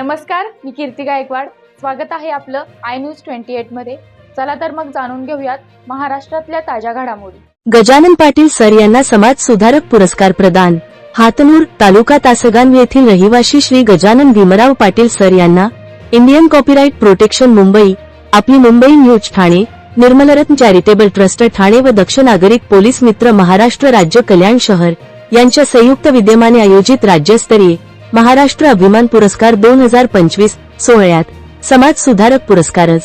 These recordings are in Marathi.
नमस्कार मी कीर्ती गायकवाड. स्वागत आहे आपलं आय न्यूज ट्वेंटी एटमध्ये. चला तर मग जाणून घेऊयात महाराष्ट्रातल्या ताज्या घडामोडी. गजानन पाटील सर यांना समाज सुधारक पुरस्कार प्रदान. हातनूर तालुका तासगांव येथील रहिवासी श्री गजानन भीमराव पाटील सर यांना इंडियन कॉपीराईट प्रोटेक्शन मुंबई आपली Mumbai news Thane Nirmalratna charitable trust Thane व दक्ष नागरिक पोलीस मित्र महाराष्ट्र राज्य कल्याण शहर यांच्या संयुक्त विद्यमाने आयोजित राज्यस्तरीय महाराष्ट्र अभिमान पुरस्कार दोन हजार पंचवीस सोहळ्यात समाज सुधारक पुरस्कारच.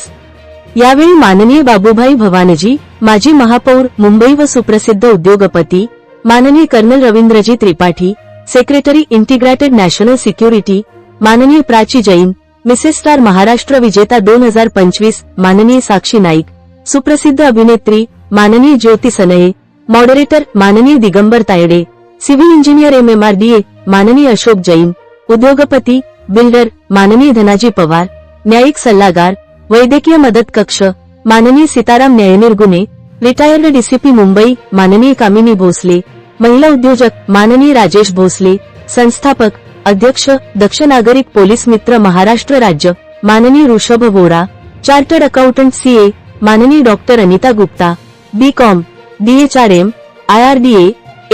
यावेळी माननीय बाबूभाई भवानजी माजी महापौर मुंबई व सुप्रसिद्ध उद्योगपती माननीय colonel Ravindraji Tripathi secretary integrated national security माननीय प्राची जैन मिसेस स्टार महाराष्ट्र विजेता दोन हजार पंचवीस माननीय साक्षी नाईक सुप्रसिद्ध अभिनेत्री माननीय ज्योती सनये मॉडरेटर माननीय Digambar Tayade civil engineer M M R D A माननीय अशोक जैन उद्योगपती बिल्डर माननीय धनाजी पवार न्यायिक सल्लागार वैद्यकीय मदत कक्ष माननीय सीताराम न्यायनिर्गुणे रिटायर्ड डीसीपी मुंबई माननीय कामिनी भोसले महिला उद्योजक माननीय राजेश भोसले संस्थापक अध्यक्ष दक्ष नागरिक पोलीस मित्र महाराष्ट्र राज्य माननीय Rishabh Bora chartered accountant CA माननीय doctor Anita Gupta B Com DHRM IRDA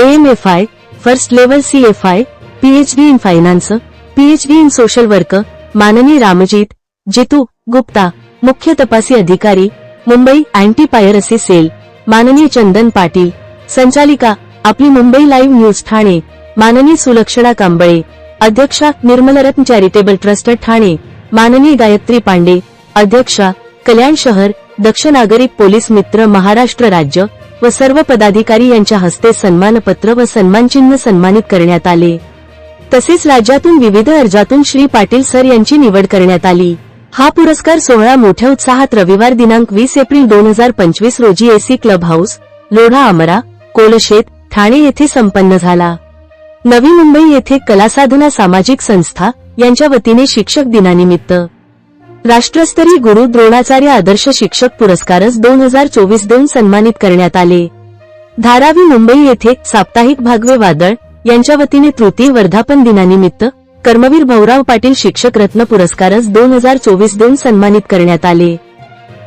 AMFI first level CFI PhD in finance PhD in social work माननीय रामजीत जितू गुप्ता मुख्य तपासी अधिकारी मुंबई अँटी पायरसी सेल माननीय चंदन पाटील संचालिका आपली मुंबई लाईव्ह न्यूज ठाणे माननीय सुलक्षणा कांबळे अध्यक्षा निर्मलरत्न चॅरिटेबल ट्रस्ट ठाणे माननीय गायत्री पांडे अध्यक्षा कल्याण शहर दक्ष नागरिक पोलीस मित्र महाराष्ट्र राज्य व सर्व पदाधिकारी यांच्या हस्ते सन्मानपत्र व सन्मानचिन्ह सन्मानित करण्यात आले तसेच राज्यातून विविध अर्जातून श्री पाटील सर यांची निवड करण्यात आली. हा पुरस्कार सोहळा मोठ्या उत्साहात रविवार दिनांक वीस एप्रिल दोन हजार पंचवीस रोजी AC club house Lodha Amara Kolshet Thane येथे संपन्न झाला. नवी मुंबई येथे कलासाधना सामाजिक संस्था यांच्या वतीने शिक्षक दिनानिमित्त. राष्ट्रस्तरीय गुरु द्रोणाचार्य आदर्श शिक्षक पुरस्कारच दोन हजार चोवीस दोन सन्मानित करण्यात आले. धारावी मुंबई येथे साप्ताहिक भागवे वादळ यांच्या वतीने तृतीय वर्धापन दिनानिमित्त कर्मवीर भाऊराव पाटील शिक्षक रत्न पुरस्कारच दोन हजार चोवीस दोन सन्मानित करण्यात आले.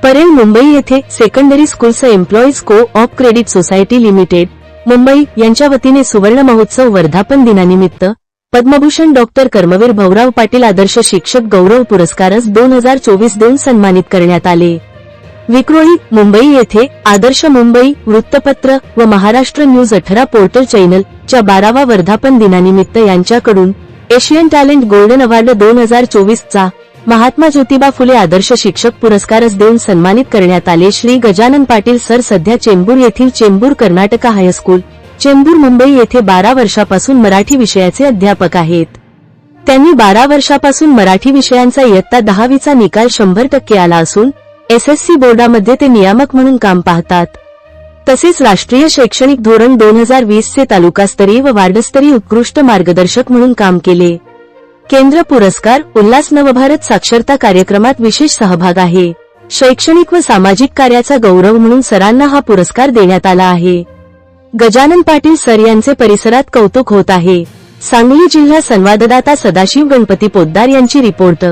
परेल मुंबई येथे secondary schools employees co op credit society limited Mumbai यांच्या वतीने सुवर्ण महोत्सव वर्धापन दिनानिमित्त पद्मभूषण डॉक्टर कर्मवीर भाऊराव पाटील आदर्श शिक्षक गौरव पुरस्कारच दोन हजार चोवीस दोन सन्मानित करण्यात आले. विक्रोळी मुंबई येथे आदर्श मुंबई वृत्तपत्र व महाराष्ट्र न्यूज अठरा पोर्टल चॅनल च्या बारावा वर्धापन दिनानिमित्त यांच्याकडून एशियन टॅलेंट गोल्डन अवॉर्ड दोन हजार चोवीस चा महात्मा ज्योतिबा फुले आदर्श शिक्षक पुरस्कारच देऊन सन्मानित करण्यात आले श्री गजानन पाटील सर सध्या चेंबूर येथील चेंबूर कर्नाटका हायस्कूल चेंबूर मुंबई येथे बारा वर्षापासून मराठी विषयाचे अध्यापक आहेत. त्यांनी बारा वर्षापासून मराठी विषयांचा इयत्ता दहावीचा निकाल शंभर टक्के आला असून एसएससी बोर्डामध्ये ते नियामक म्हणून काम पाहतात. तसेच राष्ट्रीय शैक्षणिक धोरण दोन हजार वीसचे तालुकास्तरीय व वार्डस्तरीय उत्कृष्ट मार्गदर्शक म्हणून काम केले. केंद्र पुरस्कार उल्हास नवभारत साक्षरता कार्यक्रमात विशेष सहभाग आहे. शैक्षणिक व सामाजिक कार्याचा गौरव म्हणून सरांना हा पुरस्कार देण्यात आला आहे. गजानन पाटील सर यांचे परिसरात कौतुक होत आहे. सांगली जिल्हा संवाददाता सदाशिव गणपती पोद्दार यांची रिपोर्ट.